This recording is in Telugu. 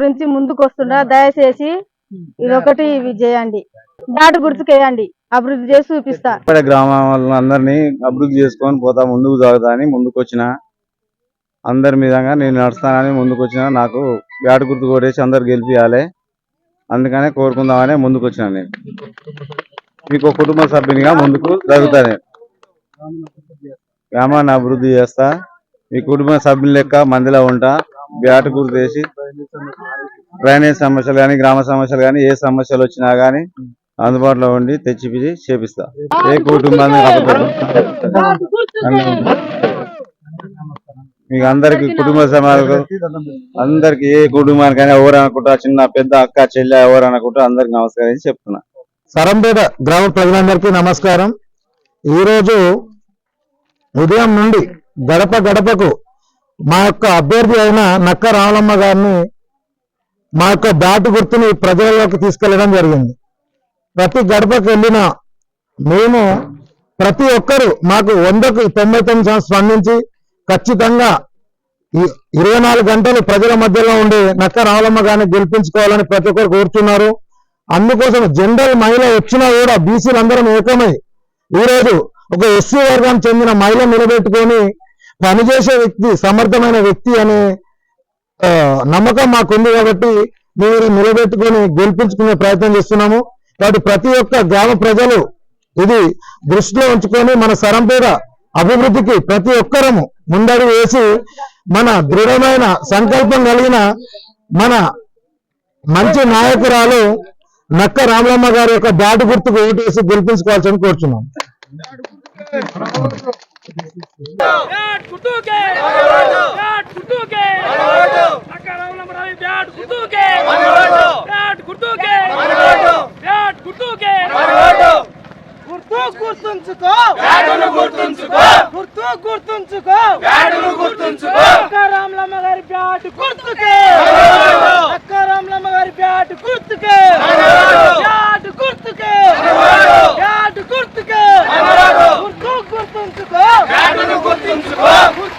గురించి ముందుకు వస్తుండ దయచేసి ఇదొకటి ఇవి చేయండి దాటి గుర్తుకేయండి. అభివృద్ధి చేసి చూపిస్తా. ఇక్కడ గ్రామాల అందరినీ అభివృద్ధి చేసుకొని పోతా ముందుకు సాగుతా అని ముందుకు వచ్చిన అందరి మీదంగా నేను నడుస్తానని ముందుకు వచ్చిన నాకు బ్యాట్ గుర్తు కొట్టేసి అందరు గెలిపియాలి. అందుకనే కోరుకుందామని ముందుకు వచ్చిన నేను. మీకు కుటుంబ సభ్యునిగా ముందుకు జరుగుతా నేను. గ్రామాన్ని అభివృద్ధి చేస్తా. మీ కుటుంబ సభ్యుల లెక్క మందిలో ఉంటా. బ్యాట్ వేసి డ్రైనేజ్ సమస్యలు కానీ గ్రామ సమస్యలు కానీ ఏ సమస్యలు వచ్చినా కానీ అందుబాటులో ఉండి తెచ్చిపిచి చేపిస్తా. ఏ కుటుంబాన్ని మీకు అందరికి కుటుంబ సమాలకు అందరికి ఏ కుటుంబానికైనా ఎవరు అనుకుంటా చిన్న పెద్ద అక్క చెల్లె ఎవరు అనుకుంటా అందరికి నమస్కరించి చెప్తున్నా. సరంపేట గ్రామ ప్రజలందరికీ నమస్కారం. ఈరోజు ఉదయం నుండి గడప గడపకు మా యొక్క అభ్యర్థి అయిన నక్క రామలమ్మ గారిని మా యొక్క బ్యాట్ గుర్తుని ప్రజలలోకి తీసుకెళ్ళడం జరిగింది. ప్రతి గడపకు వెళ్ళిన మేము ప్రతి ఒక్కరు మాకు వందకు తొంభై తొమ్మిది స్పందించి ఖచ్చితంగా ఇరవై నాలుగు గంటలు ప్రజల మధ్యలో ఉండి నక్క రామలమ్మ గారిని గెలిపించుకోవాలని ప్రతి ఒక్కరు కోరుతున్నారు అందుకోసం జనరల్ మహిళ వచ్చినా కూడా బీసీలందరం ఏకమై ఈరోజు ఒక ఎస్సీ వర్గానికి చెందిన మహిళ నిలబెట్టుకొని పనిచేసే వ్యక్తి సమర్థమైన వ్యక్తి అనే నమ్మకం మాకుంది కాబట్టి మీరు నిలబెట్టుకొని గెలిపించుకునే ప్రయత్నం చేస్తున్నాము. కాబట్టి ప్రతి ఒక్క గ్రామ ప్రజలు ఇది దృష్టిలో ఉంచుకొని మన సరంపేట అభివృద్ధికి ప్రతి ఒక్కరము ముందడు వేసి మన దృఢమైన సంకల్పం కలిగిన మన మంచి నాయకురాలు నక్క రామలమ్మ గారి యొక్క బ్యాటు గుర్తుకు ఓటేసి గెలిపించుకోవాల్సింది కోరుచున్నాం. గుర్తుంచుకో. బ్యాటును గుర్తుంచుకో. గుర్తు గుర్తుంచుకో. బ్యాటును గుర్తుంచుకో. రామలమ్మ గారి బ్యాట్ గుర్తుకే 무조건